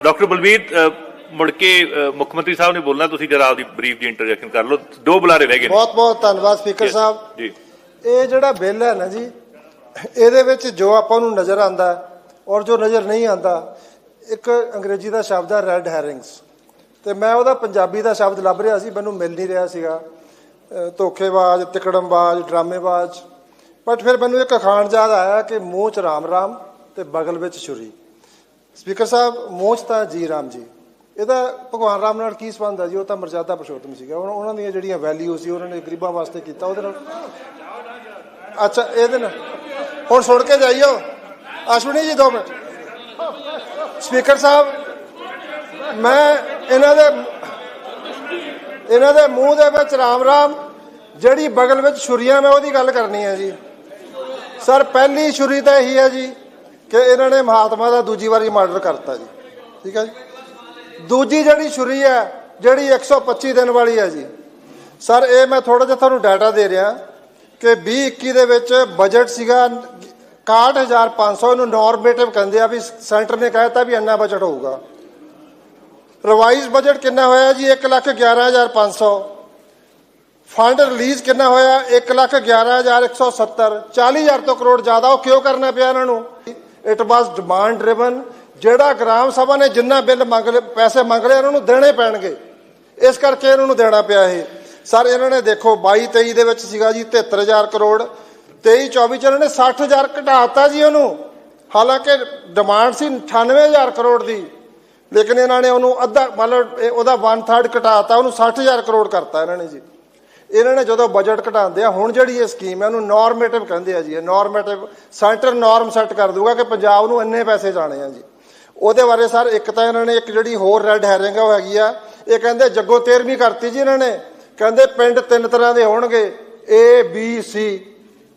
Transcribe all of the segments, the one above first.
Doctor Balvir ਅ, ਮੁੜ ਕੇ ਮੁੱਖ ਮੰਤਰੀ ਸਾਹਿਬ ਨੇ ਬੋਲਣਾ ਤੁਸੀਂ ਜਰਾ ਆਪਦੀ ਬਰੀਫ ਦੀ ਇੰਟਰਜੈਕਸ਼ਨ ਕਰ ਲਓ। ਦੋ ਬੁਲਾਰੇ ਰਹਿ ਗਏ ਬਹੁਤ ਬਹੁਤ ਧੰਨਵਾਦ ਸਪੀਕਰ ਸਾਹਿਬ। ਜੀ। ਇਹ ਜਿਹੜਾ ਬਿੱਲ ਹੈ ਨਾ ਜੀ ਇਹਦੇ ਵਿੱਚ ਜੋ ਆਪਾਂ ਨੂੰ ਨਜ਼ਰ ਆਂਦਾ ਔਰ ਜੋ ਨਜ਼ਰ ਨਹੀਂ ਆਂਦਾ ਇੱਕ ਅੰਗਰੇਜ਼ੀ ਦਾ ਸ਼ਬਦ ਹੈ ਰੈੱਡ ਹੈਰਿੰਗਸ ਤੇ ਮੈਂ ਉਹਦਾ ਪੰਜਾਬੀ ਦਾ ਸ਼ਬਦ ਲੱਭ ਰਿਹਾ ਸੀ ਮੈਨੂੰ ਮਿਲ ਨਹੀਂ ਰਿਹਾ ਸੀਗਾ। ਧੋਖੇਬਾਜ਼ ਤਿਕੜਮਬਾਜ਼ ਡਰਾਮੇਬਾਜ਼। ਬਟ ਫਿਰ ਮੈਨੂੰ ਇੱਕ ਅਖਾਣ ਯਾਦ ਆਇਆ ਕਿ ਮੂੰਹ 'ਚ ਰਾਮ ਰਾਮ ਤੇ ਬਗਲ ਵਿੱਚ ਛੁਰੀ। ਸਪੀਕਰ ਸਾਹਿਬ ਮੂੰਹ 'ਚ ਤਾਂ ਜੀ ਰਾਮ ਜੀ। ਇਹਦਾ ਭਗਵਾਨ ਰਾਮ ਨਾਲ ਕੀ ਸੰਬੰਧ ਹੈ ਜੀ? ਉਹ ਤਾਂ ਮਰਜ਼ਾਦਾ ਪੁਰਸ਼ੋਤਮ ਸੀਗਾ। ਉਹਨਾਂ ਉਹਨਾਂ ਦੀਆਂ ਜਿਹੜੀਆਂ ਵੈਲਿਊ ਸੀ, ਉਹਨਾਂ ਨੇ ਗਰੀਬਾਂ ਵਾਸਤੇ ਕੀਤਾ। ਉਹਦੇ ਨਾਲ ਅੱਛਾ, ਇਹਦੇ ਨਾਲ ਹੁਣ ਸੁਣ ਕੇ ਜਾਈਓ। ਅਸ਼ਵਨੀ ਜੀ 2 ਮਿੰਟ। ਸਪੀਕਰ ਸਾਹਿਬ, ਮੈਂ ਇਹਨਾਂ ਦੇ ਇਹਨਾਂ ਦੇ ਮੂੰਹ ਦੇ ਵਿੱਚ ਰਾਮ ਰਾਮ, ਜਿਹੜੀ ਬਗਲ ਵਿੱਚ ਛੁਰੀਆਂ, ਮੈਂ ਉਹਦੀ ਗੱਲ ਕਰਨੀ ਹੈ ਜੀ। ਸਰ, ਪਹਿਲੀ ਛੁਰੀ ਤਾਂ ਇਹੀ ਹੈ ਜੀ। ਕਿ ਇਹਨਾਂ ਨੇ ਮਹਾਤਮਾ ਦਾ ਦੂਜੀ ਵਾਰੀ ਮਰਡਰ ਕਰਤਾ ਜੀ। ਠੀਕ ਹੈ ਜੀ? ਦੂਜੀ ਜਿਹੜੀ ਛੁਰੀ ਹੈ, ਜਿਹੜੀ 125 ਦਿਨ ਵਾਲੀ ਹੈ ਜੀ। ਸਰ, ਇਹ ਮੈਂ ਥੋੜਾ ਜਿਹਾ ਤੁਹਾਨੂੰ ਡਾਟਾ ਦੇ ਰਿਹਾ ਕਿ 2021 ਦੇ ਵਿੱਚ ਬਜਟ ਸੀਗਾ 61500 ਨੂੰ ਨੋਰਮੇਟਿਵ ਕਹਿੰਦੇ ਆ ਵੀ ਸੈਂਟਰ ਨੇ ਕਹਿਤਾ ਵੀ ਇੰਨਾ ਬਜਟ ਹੋਊਗਾ। ਰਿਵਾਈਜ਼ ਬਜਟ ਕਿੰਨਾ ਹੋਇਆ ਜੀ? 111500 ਫੰਡ ਰਿਲੀਜ਼ ਕਿੰਨਾ ਹੋਇਆ? 111170 40000 ਤੋਂ ਕਰੋੜ ਜ਼ਿਆਦਾ ਉਹ ਕਿਉਂ ਕਰਨਾ ਪਿਆ ਇਹਨਾਂ ਨੂੰ? ਇਟ ਵਾਸ ਡਿਮਾਂਡ ਡਰਿਵਨ ਜਿਹੜਾ ਗ੍ਰਾਮ ਸਭਾ ਨੇ ਜਿੰਨਾ ਬਿੱਲ ਮੰਗ ਲਏ, ਪੈਸੇ ਮੰਗ ਲਏ ਉਹਨਾਂ ਨੂੰ ਦੇਣੇ ਪੈਣਗੇ। ਇਸ ਕਰਕੇ ਇਹਨਾਂ ਨੂੰ ਦੇਣਾ ਪਿਆ ਇਹ। ਸਰ ਇਹਨਾਂ ਨੇ ਦੇਖੋ 22 23 ਦੇ ਵਿੱਚ ਸੀਗਾ ਜੀ 73000 ਕਰੋੜ। 23 24 ਚ ਇਹਨਾਂ ਨੇ 60000 ਘਟਾਤਾ ਜੀ ਉਹਨੂੰ। ਹਾਲਾਂਕਿ ਡਿਮਾਂਡ ਸੀ 98000 ਕਰੋੜ ਦੀ। ਲੇਕਿਨ ਇਹਨਾਂ ਨੇ ਉਹਨੂੰ ਅੱਧਾ, ਮਤਲਬ ਇਹ ਉਹਦਾ 1/3 ਘਟਾਤਾ ਉਹਨੂੰ 60000 ਕਰੋੜ ਕਰਤਾ ਇਹਨਾਂ ਨੇ ਜੀ। ਇਹਨਾਂ ਨੇ ਜਦੋਂ ਬਜਟ ਘਟਾਉਂਦੇ ਆ, ਹੁਣ ਜਿਹੜੀ ਇਹ ਸਕੀਮ ਹੈ, ਉਹਨੂੰ ਨਾਰਮੇਟਿਵ ਕਹਿੰਦੇ ਆ ਜੀ, ਇਹ ਨਾਰਮੇਟਿਵ ਸੈਂਟਰ ਨਾਰਮ ਸੈੱਟ ਕਰ ਦੂਗਾ ਕਿ ਪੰਜਾਬ ਨੂੰ ਇੰਨੇ ਪੈਸੇ ਜਾਣੇ ਆ ਜੀ। ਉਹਦੇ ਬਾਰੇ ਸਰ ਇੱਕ ਤਾਂ ਇਹਨਾਂ ਨੇ ਇੱਕ ਜਿਹੜੀ ਹੋਰ ਰੈੱਡ ਹੈਰਿੰਗ ਉਹ ਹੈਗੀ ਆ, ਇਹ ਕਹਿੰਦੇ ਜੱਗੋ 13ਵੀਂ ਕਰਤੀ ਜੀ ਇਹਨਾਂ ਨੇ, ਕਹਿੰਦੇ ਪਿੰਡ ਤਿੰਨ ਤਰ੍ਹਾਂ ਦੇ ਹੋਣਗੇ ਏ ਬੀ ਸੀ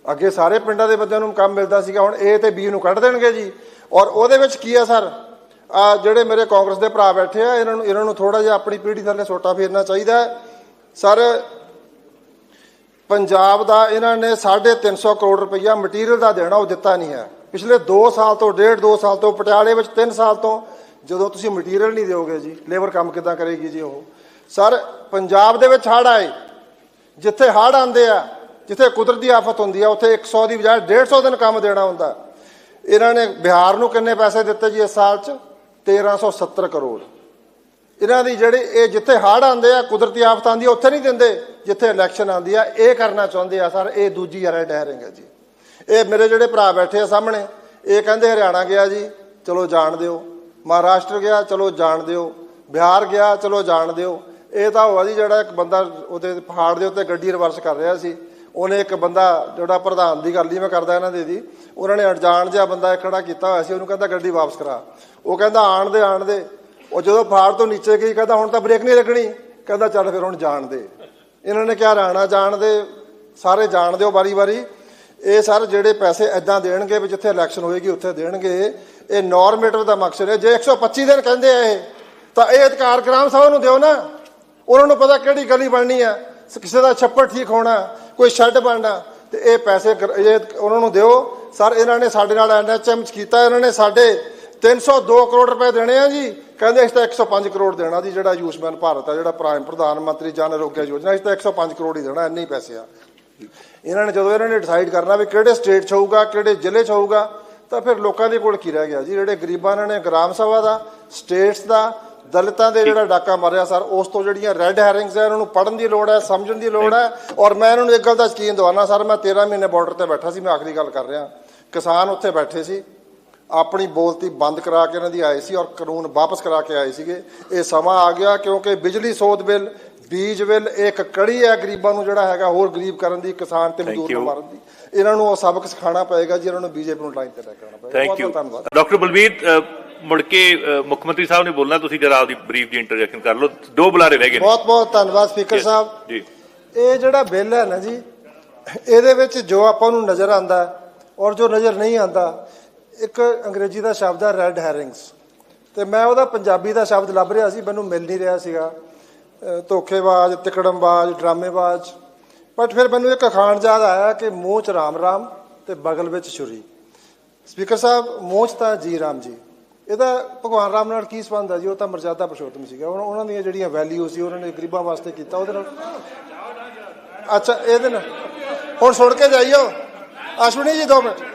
ਅੱਗੇ ਸਾਰੇ ਪਿੰਡਾਂ ਦੇ ਬੰਦਿਆਂ ਨੂੰ ਕੰਮ ਮਿਲਦਾ ਸੀਗਾ, ਹੁਣ ਏ ਤੇ ਬੀ ਨੂੰ ਕੱਢ ਦੇਣਗੇ ਜੀ। ਔਰ ਉਹਦੇ ਵਿੱਚ ਕੀ ਆ ਸਰ? ਆ ਜਿਹੜੇ ਮੇਰੇ ਕਾਂਗਰਸ ਦੇ ਭਰਾ ਬੈਠੇ ਆ, ਇਹਨਾਂ ਨੂੰ ਇਹਨਾਂ ਨੂੰ ਥੋੜਾ ਜਿਹਾ ਆਪਣੀ ਪੀੜ੍ਹੀ ਥੱਲੇ ਸੋਟਾ ਫੇਰਨਾ ਚਾਹੀਦਾ ਸਰ ਪੰਜਾਬ ਦਾ ਇਹਨਾਂ ਨੇ 350 ਕਰੋੜ ਰੁਪਈਆ ਮਟੀਰੀਅਲ ਦਾ ਦੇਣਾ, ਉਹ ਦਿੱਤਾ ਨਹੀਂ ਹੈ। ਪਿਛਲੇ 2 ਸਾਲ ਤੋਂ, ਡੇਢ 2 ਸਾਲ ਤੋਂ, ਪਟਿਆਲੇ ਵਿੱਚ 3 ਸਾਲ ਤੋਂ ਜਦੋਂ ਤੁਸੀਂ ਮਟੀਰੀਅਲ ਨਹੀਂ ਦਿਓਗੇ ਜੀ ਲੇਬਰ ਕੰਮ ਕਿੱਦਾਂ ਕਰੇਗੀ ਜੀ ਉਹ? ਸਰ, ਪੰਜਾਬ ਦੇ ਵਿੱਚ ਹੜ੍ਹ ਆਏ। ਜਿੱਥੇ ਹੜ੍ਹ ਆਉਂਦੇ ਆ, ਜਿੱਥੇ ਕੁਦਰਤੀ ਆਫਤ ਹੁੰਦੀ ਆ, ਉੱਥੇ 100 ਦੀ ਬਜਾਏ 150 ਦਿਨ ਕੰਮ ਦੇਣਾ ਹੁੰਦਾ। ਇਹਨਾਂ ਨੇ ਬਿਹਾਰ ਨੂੰ ਕਿੰਨੇ ਪੈਸੇ ਦਿੱਤੇ ਜੀ ਇਸ ਸਾਲ 'ਚ? 1370 ਕਰੋੜ। ਇਹਨਾਂ ਦੀ ਜਿਹੜੇ ਇਹ ਜਿੱਥੇ ਹੜ੍ਹ ਆਉਂਦੇ ਆ, ਕੁਦਰਤੀ ਆਫਤ ਆਉਂਦੀ ਆ ਉੱਥੇ ਨਹੀਂ ਦਿੰਦੇ। ਜਿੱਥੇ ਇਲੈਕਸ਼ਨ ਆਉਂਦੀ ਆ, ਇਹ ਕਰਨਾ ਚਾਹੁੰਦੇ ਆ ਸਰ, ਇਹ ਦੂਜੀ ਰੈਡ ਹੈਰਿੰਗ ਹੈ ਜੀ। ਇਹ ਮੇਰੇ ਜਿਹੜੇ ਭਰਾ ਬੈਠੇ ਆ ਸਾਹਮਣੇ, ਇਹ ਕਹਿੰਦੇ ਹਰਿਆਣਾ ਗਿਆ ਜੀ, ਚਲੋ ਜਾਣ ਦਿਓ। ਮਹਾਰਾਸ਼ਟਰ ਗਿਆ, ਚਲੋ ਜਾਣ ਦਿਓ। ਬਿਹਾਰ ਗਿਆ, ਚਲੋ ਜਾਣ ਦਿਓ। ਇਹ ਤਾਂ ਹੋਆ ਜੀ ਜਿਹੜਾ ਇੱਕ ਬੰਦਾ ਉਹਦੇ ਪਹਾੜ ਦੇ ਉੱਤੇ ਗੱਡੀ ਰਿਵਰਸ ਕਰ ਰਿਹਾ ਸੀ। ਉਹਨੇ ਇੱਕ ਬੰਦਾ ਜਿਹੜਾ ਪ੍ਰਧਾਨ ਦੀ ਗੱਲ ਹੀ ਮੈਂ ਕਰਦਾ ਇਹਨਾਂ ਦੇ ਦੀ, ਉਹਨਾਂ ਨੇ ਅਣਜਾਣ ਜਿਹਾ ਬੰਦਾ ਖੜਾ ਕੀਤਾ ਹੋਇਆ ਸੀ, ਉਹਨੂੰ ਕਹਿੰਦਾ ਗੱਡੀ ਵਾਪਸ ਕਰਾ। ਉਹ ਕਹਿੰਦਾ ਆਣ ਦੇ ਆਣ ਦੇ। ਉਹ ਜਦੋਂ ਪਹਾੜ ਤੋਂ ਨੀਚੇ ਗਈ, ਕਹਿੰਦਾ ਹੁਣ ਤਾਂ ਬ੍ਰੇਕ ਨਹੀਂ ਲੱਗਣੀ। ਕਹਿੰਦਾ ਚੱਲ ਫਿਰ ਹੁਣ ਜਾਣ ਦੇ। ਇਹਨਾਂ ਨੇ ਕਿਹਾ, ਰਾਣਾ, ਜਾਣ ਦੇ। ਸਾਰੇ ਜਾਣ ਦਿਓ ਵਾਰੀ-ਵਾਰੀ ਇਹ ਸਰ ਜਿਹੜੇ ਪੈਸੇ ਐਦਾਂ ਦੇਣਗੇ ਵੀ ਜਿੱਥੇ ਇਲੈਕਸ਼ਨ ਹੋਏਗੀ, ਉੱਥੇ ਦੇਣਗੇ। ਇਹ ਨਾਰਮੇਟਿਵ ਦਾ ਮਕਸਦ ਹੈ। ਜੇ 125 ਦਿਨ ਕਹਿੰਦੇ ਆ ਇਹ, ਤਾਂ ਇਹ ਅਧਿਕਾਰ ਗ੍ਰਾਮ ਸਭਾ ਨੂੰ ਦਿਓ ਨਾ। ਉਹਨਾਂ ਨੂੰ ਪਤਾ ਕਿਹੜੀ ਗਲੀ ਬਣਨੀ ਆ। ਕਿਸੇ ਦਾ ਛੱਪੜ ਠੀਕ ਹੋਣਾ, ਕੋਈ ਸ਼ੈੱਡ ਬਣਨਾ, ਤੇ ਇਹ ਪੈਸੇ ਗਰ- ਇਹ ਉਹਨਾਂ ਨੂੰ ਦਿਓ। ਸਰ, ਇਹਨਾਂ ਨੇ ਸਾਡੇ ਨਾਲ ਐਨਐਚਐਮ ਚ ਕੀਤਾ। ਇਹਨਾਂ ਨੇ ਸਾਡੇ 302 ਕਰੋੜ ਰੁਪਏ ਦੇਣੇ ਆ ਜੀ। ਕਹਿੰਦੇ ਇਸ ਤਾਂ 105 ਕਰੋੜ ਦੇਣਾ ਜੀ ਜਿਹੜਾ ਆਯੁਸ਼ਮਾਨ ਭਾਰਤ ਆ ਜਿਹੜਾ ਪ੍ਰਾਈਮ ਪ੍ਰਧਾਨ ਮੰਤਰੀ ਜਨ ਆਰੋਗਯ ਯੋਜਨਾ ਇਸ ਤਾਂ 105 ਕਰੋੜ ਹੀ ਦੇਣਾ ਇੰਨੇ ਹੀ ਪੈਸੇ ਆ। ਇਹਨਾਂ ਨੇ ਜਦੋਂ ਇਹਨਾਂ ਨੇ ਡਿਸਾਈਡ ਕਰਨਾ ਵੀ ਕਿਹੜੇ ਸਟੇਟ 'ਚ ਹੋਊਗਾ ਕਿਹੜੇ ਜ਼ਿਲ੍ਹੇ 'ਚ ਹੋਊਗਾ ਤਾਂ ਫਿਰ ਲੋਕਾਂ ਦੇ ਕੋਲ ਕੀ ਰਹਿ ਗਿਆ ਜੀ? ਜਿਹੜੇ ਗਰੀਬਾਂ ਨੇ ਗ੍ਰਾਮ ਸਭਾ ਦਾ ਸਟੇਟਸ ਦਾ ਦਲਿਤਾਂ ਦੇ ਜਿਹੜਾ ਡਾਕਾ ਮਾਰਿਆ ਸਰ ਉਸ ਤੋਂ ਜਿਹੜੀਆਂ ਰੈੱਡ ਹੈਰਿੰਗਸ ਹੈ ਇਹਨਾਂ ਨੂੰ ਪੜਨ ਦੀ ਲੋੜ ਹੈ ਸਮਝਣ ਦੀ ਲੋੜ ਹੈ। ਔਰ ਮੈਂ ਇਹਨਾਂ ਨੂੰ ਇੱਕ ਗੱਲ ਦਾ ਯਕੀਨ ਦਵਾਨਾ ਸਰ ਮੈਂ 13 ਮਹੀਨੇ ਬਾਰਡਰ ਤੇ ਬੈਠਾ ਸੀ ਮੈਂ ਆਖਰੀ ਗੱਲ ਕਰ ਰਿਹਾ। ਕਿਸਾਨ ਉੱਥੇ ਬੈਠੇ ਸੀ ਆਪਣੀ ਬੋਲਤੀ ਬੰਦ ਕਰਾ ਕੇ ਇਹਨਾਂ ਦੀ ਆਏ ਸੀ ਔਰ ਕਾਨੂੰਨ ਵਾਪਸ ਕਰਾ ਕੇ ਆਏ ਸੀਗੇ। ਇਹ ਸਮਾਂ ਆ ਗਿਆ ਕਿਉਂਕਿ ਬਿਜਲੀ ਸੋਧ ਬਿੱਲ ਬੀਜ ਬਿੱਲ ਇੱਕ ਕੜੀ ਹੈ ਗਰੀਬਾਂ ਨੂੰ ਜਿਹੜਾ ਹੈਗਾ ਹੋਰ ਗਰੀਬ ਕਰਨ ਦੀ ਕਿਸਾਨ ਤੇ ਮਜ਼ਦੂਰ ਨੂੰ. ਮਾਰਨ ਦੀ। ਇਹਨਾਂ ਨੂੰ ਉਹ ਸਬਕ ਸਿਖਾਉਣਾ ਪਏਗਾ ਜੀ ਇਹਨਾਂ ਨੂੰ ਬੀਜੇਪੀ ਨੂੰ ਲਾਈਨ ਤੇ ਲੈ ਕੇ ਆਉਣਾ ਪਏਗਾ। ਬਹੁਤ ਧੰਨਵਾਦ। ਡਾਕਟਰ ਬਲਵੀਰ ਅ, ਮੁੜ ਕੇ ਮੁੱਖ ਮੰਤਰੀ ਸਾਹਿਬ ਨੇ ਬੋਲਣਾ ਤੁਸੀਂ ਜਰਾ ਆਪਦੀ ਬਰੀਫ ਦੀ ਇੰਟਰਜੈਕਸ਼ਨ ਕਰ ਲਓ। ਦੋ ਬੁਲਾਰੇ ਰਹਿ ਗਏ ਬਹੁਤ ਬਹੁਤ ਧੰਨਵਾਦ ਸਪੀਕਰ ਸਾਹਿਬ। ਜੀ। ਇਹ ਜਿਹੜਾ ਬਿੱਲ ਹੈ ਨਾ ਜੀ ਇਹਦੇ ਵਿੱਚ ਜੋ ਆਪਾਂ ਨੂੰ ਨਜ਼ਰ ਆਂਦਾ ਔਰ ਜੋ ਨਜ਼ਰ ਨਹੀਂ ਆਂਦਾ ਇੱਕ ਅੰਗਰੇਜ਼ੀ ਦਾ ਸ਼ਬਦ ਹੈ ਰੈੱਡ ਹੈਰਿੰਗਸ ਤੇ ਮੈਂ ਉਹਦਾ ਪੰਜਾਬੀ ਦਾ ਸ਼ਬਦ ਲੱਭ ਰਿਹਾ ਸੀ, ਮੈਨੂੰ ਮਿਲ ਨਹੀਂ ਰਿਹਾ ਸੀਗਾ। ਧੋਖੇਬਾਜ਼, ਤਿਕੜਮਬਾਜ਼, ਡਰਾਮੇਬਾਜ਼। ਬਟ ਫਿਰ ਮੈਨੂੰ ਇੱਕ ਅਖਾਣ ਯਾਦ ਆਇਆ ਕਿ ਮੂੰਹ 'ਚ ਰਾਮ ਰਾਮ ਤੇ ਬਗਲ ਵਿੱਚ ਛੁਰੀ। ਸਪੀਕਰ ਸਾਹਿਬ, ਮੂੰਹ 'ਚ ਤਾਂ ਜੀ ਰਾਮ ਜੀ। ਇਹਦਾ ਭਗਵਾਨ ਰਾਮ ਨਾਲ ਕੀ ਸੰਬੰਧ ਹੈ ਜੀ? ਉਹ ਤਾਂ ਮਰਜ਼ਾਦਾ ਪਰਸ਼ੋਤਮ ਸੀਗਾ। ਉਹਨਾਂ ਉਹਨਾਂ ਦੀਆਂ ਜਿਹੜੀਆਂ ਵੈਲਿਊ ਸੀ, ਉਹਨਾਂ ਨੇ ਗਰੀਬਾਂ ਵਾਸਤੇ ਕੀਤਾ, ਉਹਦੇ ਨਾਲ ਅੱਛਾ, ਇਹਦੇ ਨਾਲ ਹੁਣ ਸੁਣ ਕੇ ਜਾਈਓ। ਅਸ਼ਵਨੀ ਜੀ ਦੋ ਮਿੰਟ।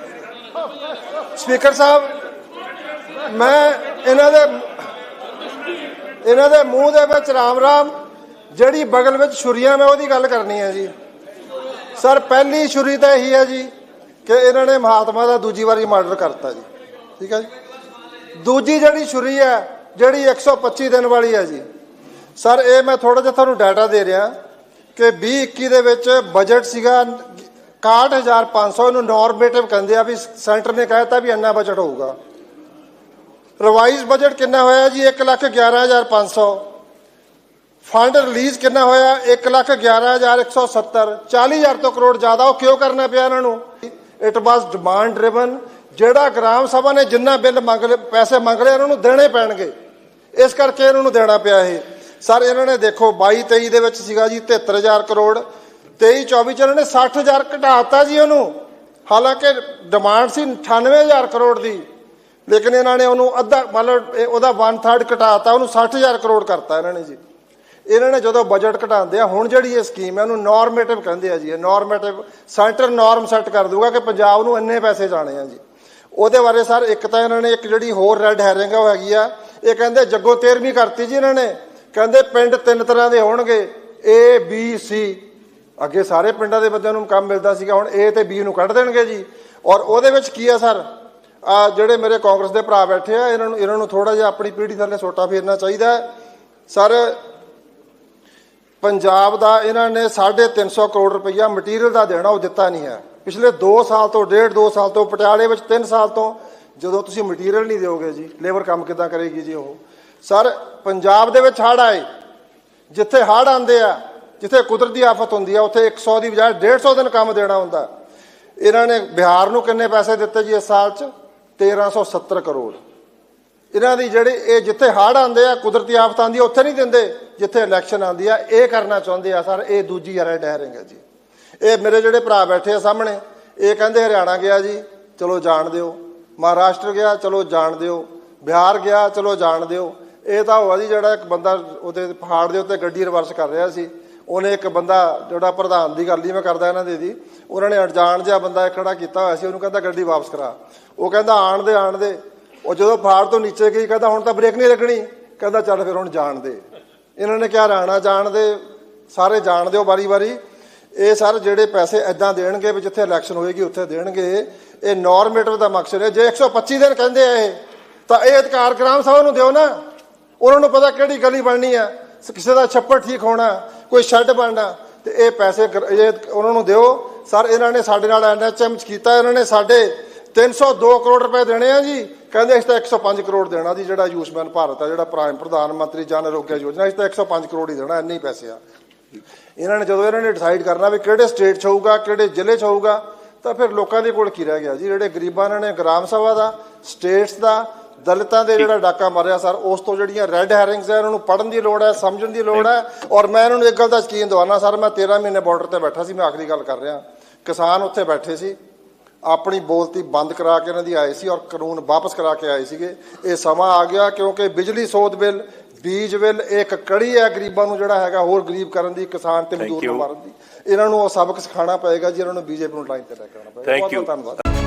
ਸਪੀਕਰ ਸਾਹਿਬ, ਮੈਂ ਇਹਨਾਂ ਦੇ ਇਹਨਾਂ ਦੇ ਮੂੰਹ ਦੇ ਵਿੱਚ ਰਾਮ ਰਾਮ, ਜਿਹੜੀ ਬਗਲ ਵਿੱਚ ਛੁਰੀਆਂ ਮੈਂ ਉਹਦੀ ਗੱਲ ਕਰਨੀ ਹੈ ਜੀ। ਸਰ, ਪਹਿਲੀ ਛੁਰੀ ਤਾਂ ਇਹੀ ਹੈ ਜੀ ਕਿ ਇਹਨਾਂ ਨੇ ਮਹਾਤਮਾ ਦਾ ਦੂਜੀ ਵਾਰੀ ਮਰਡਰ ਕਰਤਾ ਜੀ। ਠੀਕ ਹੈ ਜੀ? ਦੂਜੀ ਜਿਹੜੀ ਛੁਰੀ ਹੈ, ਜਿਹੜੀ 125 ਦਿਨ ਵਾਲੀ ਹੈ ਜੀ। ਸਰ, ਇਹ ਮੈਂ ਥੋੜਾ ਜਿਹਾ ਤੁਹਾਨੂੰ ਡਾਟਾ ਦੇ ਰਿਹਾ ਕਿ 2021 ਦੇ ਵਿੱਚ ਬਜਟ ਸੀਗਾ 61500 ਇਹਨੂੰ ਨੋਰਮੇਟਿਵ ਕਹਿੰਦੇ ਆ ਵੀ ਸੈਂਟਰ ਨੇ ਕਹਿਤਾ ਵੀ ਇੰਨਾ ਬਜਟ ਹੋਊਗਾ। ਰਿਵਾਈਜ਼ ਬਜਟ ਕਿੰਨਾ ਹੋਇਆ ਜੀ? 111500 ਫੰਡ ਰਿਲੀਜ਼ ਕਿੰਨਾ ਹੋਇਆ? 111170 40000 ਤੋਂ ਕਰੋੜ ਜ਼ਿਆਦਾ ਉਹ ਕਿਉਂ ਕਰਨਾ ਪਿਆ ਇਹਨਾਂ ਨੂੰ? ਇਟ ਵਾਸ ਡਿਮਾਂਡ ਡਰਿਵਨ ਜਿਹੜਾ ਗ੍ਰਾਮ ਸਭਾ ਨੇ ਜਿੰਨਾ ਬਿੱਲ ਮੰਗ ਲਏ ਪੈਸੇ ਮੰਗ ਲਏ, ਇਹਨਾਂ ਨੂੰ ਦੇਣੇ ਪੈਣਗੇ। ਇਸ ਕਰਕੇ ਇਹਨਾਂ ਨੂੰ ਦੇਣਾ ਪਿਆ ਇਹ। ਸਰ, ਇਹਨਾਂ ਨੇ ਦੇਖੋ 22 23 ਦੇ ਵਿੱਚ ਸੀਗਾ ਜੀ 73000 ਕਰੋੜ। 23 24 ਚ ਇਹਨਾਂ ਨੇ 60000 ਘਟਾਤਾ ਜੀ ਉਹਨੂੰ। ਹਾਲਾਂਕਿ ਡਿਮਾਂਡ ਸੀ 98000 ਕਰੋੜ ਦੀ, ਲੇਕਿਨ ਇਹਨਾਂ ਨੇ ਉਹਨੂੰ ਅੱਧਾ ਮਤਲਬ ਇਹ ਉਹਦਾ 1/3 ਘਟਾਤਾ, ਉਹਨੂੰ 60000 ਕਰੋੜ ਕਰਤਾ ਇਹਨਾਂ ਨੇ ਜੀ। ਇਹਨਾਂ ਨੇ ਜਦੋਂ ਬਜਟ ਘਟਾਉਂਦੇ ਆ, ਹੁਣ ਜਿਹੜੀ ਇਹ ਸਕੀਮ ਹੈ ਉਹਨੂੰ ਨਾਰਮੇਟਿਵ ਕਹਿੰਦੇ ਆ ਜੀ। ਇਹ ਨਾਰਮੇਟਿਵ ਸੈਂਟਰ ਨਾਰਮ ਸੈੱਟ ਕਰ ਦੂਗਾ ਕਿ ਪੰਜਾਬ ਨੂੰ ਇੰਨੇ ਪੈਸੇ ਜਾਣੇ ਆ ਜੀ। ਉਹਦੇ ਬਾਰੇ ਸਰ ਇੱਕ ਤਾਂ ਇਹਨਾਂ ਨੇ ਇੱਕ ਜਿਹੜੀ ਹੋਰ ਰੈੱਡ ਹੈਰਿੰਗ ਆ, ਉਹ ਹੈਗੀ ਆ। ਇਹ ਕਹਿੰਦੇ ਜੱਗੋ 13ਵੀਂ ਕਰਤੀ ਜੀ ਇਹਨਾਂ ਨੇ। ਕਹਿੰਦੇ ਪਿੰਡ ਤਿੰਨ ਤਰ੍ਹਾਂ ਦੇ ਹੋਣਗੇ ਏ ਬੀ ਸੀ ਅੱਗੇ ਸਾਰੇ ਪਿੰਡਾਂ ਦੇ ਬੰਦਿਆਂ ਨੂੰ ਕੰਮ ਮਿਲਦਾ ਸੀਗਾ, ਹੁਣ A ਤੇ B ਨੂੰ ਕੱਢ ਦੇਣਗੇ ਜੀ। ਔਰ ਉਹਦੇ ਵਿੱਚ ਕੀ ਆ ਸਰ? ਆ ਜਿਹੜੇ ਮੇਰੇ ਕਾਂਗਰਸ ਦੇ ਭਰਾ ਬੈਠੇ ਆ, ਇਹਨਾਂ ਨੂੰ ਇਹਨਾਂ ਨੂੰ ਥੋੜਾ ਜਿਹਾ ਆਪਣੀ ਪੀੜ੍ਹੀ ਥੱਲੇ ਸੋਟਾ ਫੇਰਨਾ ਚਾਹੀਦਾ ਸਰ, ਪੰਜਾਬ ਦਾ ਇਹਨਾਂ ਨੇ 350 ਕਰੋੜ ਰੁਪਈਆ ਮਟੀਰੀਅਲ ਦਾ ਦੇਣਾ, ਉਹ ਦਿੱਤਾ ਨਹੀਂ ਹੈ। ਪਿਛਲੇ 2 ਸਾਲ ਤੋਂ, ਡੇਢ 2 ਸਾਲ ਤੋਂ, ਪਟਿਆਲੇ ਵਿੱਚ 3 ਸਾਲ ਤੋਂ, ਜਦੋਂ ਤੁਸੀਂ ਮਟੀਰੀਅਲ ਨਹੀਂ ਦਿਓਗੇ ਜੀ ਲੇਬਰ ਕੰਮ ਕਿੱਦਾਂ ਕਰੇਗੀ ਜੀ ਉਹ? ਸਰ, ਪੰਜਾਬ ਦੇ ਵਿੱਚ ਹੜ੍ਹ ਆਏ। ਜਿੱਥੇ ਹੜ੍ਹ ਆਉਂਦੇ ਆ ਜਿੱਥੇ ਕੁਦਰਤੀ ਆਫਤ ਹੁੰਦੀ ਆ, ਉੱਥੇ 100 ਦੀ ਬਜਾਏ 150 ਦਿਨ ਕੰਮ ਦੇਣਾ ਹੁੰਦਾ। ਇਹਨਾਂ ਨੇ ਬਿਹਾਰ ਨੂੰ ਕਿੰਨੇ ਪੈਸੇ ਦਿੱਤੇ ਜੀ ਇਸ ਸਾਲ 'ਚ? 1370 ਕਰੋੜ। ਇਹਨਾਂ ਦੀ ਜਿਹੜੀ ਇਹ ਜਿੱਥੇ ਹੜ੍ਹ ਆਉਂਦੇ ਆ, ਕੁਦਰਤੀ ਆਫਤ ਆਉਂਦੀ ਆ, ਉੱਥੇ ਨਹੀਂ ਦਿੰਦੇ। ਜਿੱਥੇ ਇਲੈਕਸ਼ਨ ਆਉਂਦੀ ਆ, ਇਹ ਕਰਨਾ ਚਾਹੁੰਦੇ ਆ ਸਰ, ਇਹ ਦੂਜੀ ਰੈਡ ਹੈਰਿੰਗ ਹੈ ਜੀ। ਇਹ ਮੇਰੇ ਜਿਹੜੇ ਭਰਾ ਬੈਠੇ ਆ ਸਾਹਮਣੇ, ਇਹ ਕਹਿੰਦੇ ਹਰਿਆਣਾ ਗਿਆ ਜੀ, ਚਲੋ ਜਾਣ ਦਿਓ। ਮਹਾਰਾਸ਼ਟਰ ਗਿਆ, ਚਲੋ ਜਾਣ ਦਿਓ। ਬਿਹਾਰ ਗਿਆ, ਚਲੋ ਜਾਣ ਦਿਓ। ਇਹ ਤਾਂ ਹੋਆ ਜੀ ਜਿਹੜਾ ਇੱਕ ਬੰਦਾ ਉਹਦੇ ਪਹਾੜ ਦੇ ਉੱਤੇ ਗੱਡੀ ਰਿਵਰਸ ਕਰ ਰਿਹਾ ਸੀ। ਉਹਨੇ ਇੱਕ ਬੰਦਾ ਜਿਹੜਾ ਪ੍ਰਧਾਨ ਦੀ ਗੱਲ ਹੀ ਮੈਂ ਕਰਦਾ ਇਹਨਾਂ ਦੇ ਦੀ, ਉਹਨਾਂ ਨੇ ਅਣਜਾਣ ਜਿਹਾ ਬੰਦਾ ਇੱਕ ਖੜਾ ਕੀਤਾ ਹੋਇਆ ਸੀ, ਉਹਨੂੰ ਕਹਿੰਦਾ ਗੱਡੀ ਵਾਪਸ ਕਰਾ। ਉਹ ਕਹਿੰਦਾ ਆਣ ਦੇ ਆਣ ਦੇ। ਉਹ ਜਦੋਂ ਫਾੜ ਤੋਂ ਨੀਚੇ ਗਈ, ਕਹਿੰਦਾ ਹੁਣ ਤਾਂ ਬ੍ਰੇਕ ਨਹੀਂ ਲੱਗਣੀ। ਕਹਿੰਦਾ ਚੱਲ ਫਿਰ ਹੁਣ ਜਾਣ ਦੇ। ਇਹਨਾਂ ਨੇ ਕਿਹਾ ਰਾਣਾ ਜਾਣ ਦੇ, ਸਾਰੇ ਜਾਣ ਦਿਓ ਵਾਰੀ-ਵਾਰੀ ਇਹ ਸਰ ਜਿਹੜੇ ਪੈਸੇ ਐਦਾਂ ਦੇਣਗੇ ਵੀ ਜਿੱਥੇ ਇਲੈਕਸ਼ਨ ਹੋਏਗੀ ਉੱਥੇ ਦੇਣਗੇ। ਇਹ ਨਾਰਮੇਟਿਵ ਦਾ ਮਕਸਦ ਹੈ। ਜੇ 125 ਦਿਨ ਕਹਿੰਦੇ ਆ ਇਹ, ਤਾਂ ਇਹ ਅਧਿਕਾਰ ਗ੍ਰਾਮ ਸਭਾ ਨੂੰ ਦਿਓ ਨਾ। ਉਹਨਾਂ ਨੂੰ ਪਤਾ ਕਿਹੜੀ ਗਲੀ ਬਣਨੀ ਆ ਕਿਸੇ ਦਾ ਛੱਪੜ ਠੀਕ ਹੋਣਾ। ਕੋਈ ਸ਼ੈੱਡ ਬਣਨਾ ਤੇ ਇਹ ਪੈਸੇ ਗਰ- ਇਹ ਉਹਨਾਂ ਨੂੰ ਦਿਓ। ਸਰ, ਇਹਨਾਂ ਨੇ ਸਾਡੇ ਨਾਲ ਐਨਐਚਐਮ ਚ ਕੀਤਾ, ਇਹਨਾਂ ਨੇ ਸਾਡੇ 302 ਕਰੋੜ ਰੁਪਏ ਦੇਣੇ ਆ ਜੀ। ਕਹਿੰਦੇ ਇਸ ਤਾਂ 105 ਕਰੋੜ ਦੇਣਾ ਜੀ, ਜਿਹੜਾ ਆਯੁਸ਼ਮਾਨ ਭਾਰਤ ਆ, ਜਿਹੜਾ ਪ੍ਰਾਈਮ ਪ੍ਰਧਾਨ ਮੰਤਰੀ ਜਨ ਆਰੋਗਯ ਯੋਜਨਾ ਇਸ ਤਾਂ 105 ਕਰੋੜ ਹੀ ਦੇਣਾ, ਇੰਨੇ ਹੀ ਪੈਸੇ ਆ। ਇਹਨਾਂ ਨੇ ਜਦੋਂ ਇਹਨਾਂ ਨੇ ਡਿਸਾਈਡ ਕਰਨਾ ਵੀ ਕਿਹੜੇ ਸਟੇਟ 'ਚ ਹੋਊਗਾ, ਕਿਹੜੇ ਜ਼ਿਲ੍ਹੇ 'ਚ ਹੋਊਗਾ, ਤਾਂ ਫਿਰ ਲੋਕਾਂ ਦੇ ਕੋਲ ਕੀ ਰਹਿ ਗਿਆ ਜੀ? ਜਿਹੜੇ ਗਰੀਬਾਂ ਇਹਨਾਂ ਨੇ ਗ੍ਰਾਮ ਸਭਾ ਦਾ, ਸਟੇਟਸ ਦਾ ਦਲਿਤਾਂ ਦੇ ਜਿਹੜਾ ਡਾਕਾ ਮਾਰਿਆ ਸਰ ਉਸ ਤੋਂ ਜਿਹੜੀਆਂ ਰੈੱਡ ਹੈਰਿੰਗਸ ਆ ਇਹਨਾਂ ਨੂੰ ਪੜਨ ਦੀ ਲੋੜ ਹੈ ਸਮਝਣ ਦੀ ਲੋੜ ਹੈ ਔਰ ਮੈਂ ਇਹਨਾਂ ਨੂੰ ਇੱਕ ਗੱਲ ਦਾ ਯਕੀਨ ਦਵਾਨਾ ਸਰ ਮੈਂ 13 ਮਹੀਨੇ ਬਾਰਡਰ ਤੇ ਬੈਠਾ ਸੀ ਮੈਂ ਆਖਰੀ ਗੱਲ ਕਰ ਰਿਹਾ। ਕਿਸਾਨ ਉੱਥੇ ਬੈਠੇ ਸੀ ਆਪਣੀ ਬੋਲਤੀ ਬੰਦ ਕਰਾ ਕੇ ਇਹਨਾਂ ਦੀ ਆਏ ਸੀ ਔਰ ਕਾਨੂੰਨ ਵਾਪਸ ਕਰਾ ਕੇ ਆਏ ਸੀਗੇ। ਇਹ ਸਮਾਂ ਆ ਗਿਆ ਕਿਉਂਕਿ ਬਿਜਲੀ ਸੋਧ ਬਿੱਲ ਬੀਜ ਬਿੱਲ ਇਹ ਇੱਕ ਕੜੀ ਹੈ ਗਰੀਬਾਂ ਨੂੰ ਜਿਹੜਾ ਹੈਗਾ ਹੋਰ ਗਰੀਬ ਕਰਨ ਦੀ ਕਿਸਾਨ ਤੇ ਮਜ਼ਦੂਰ ਨੂੰ. ਮਾਰਨ ਦੀ। ਇਹਨਾਂ ਨੂੰ ਉਹ ਸਬਕ ਸਿਖਾਉਣਾ ਪਏਗਾ ਜੀ ਇਹਨਾਂ ਨੂੰ ਬੀਜੇਪੀ ਨੂੰ ਲਾਈਨ ਤੇ ਲੈ ਕੇ ਆਉਣਾ ਪਏਗਾ। ਬਹੁਤ ਬਹੁਤ. ਧੰਨਵਾਦ।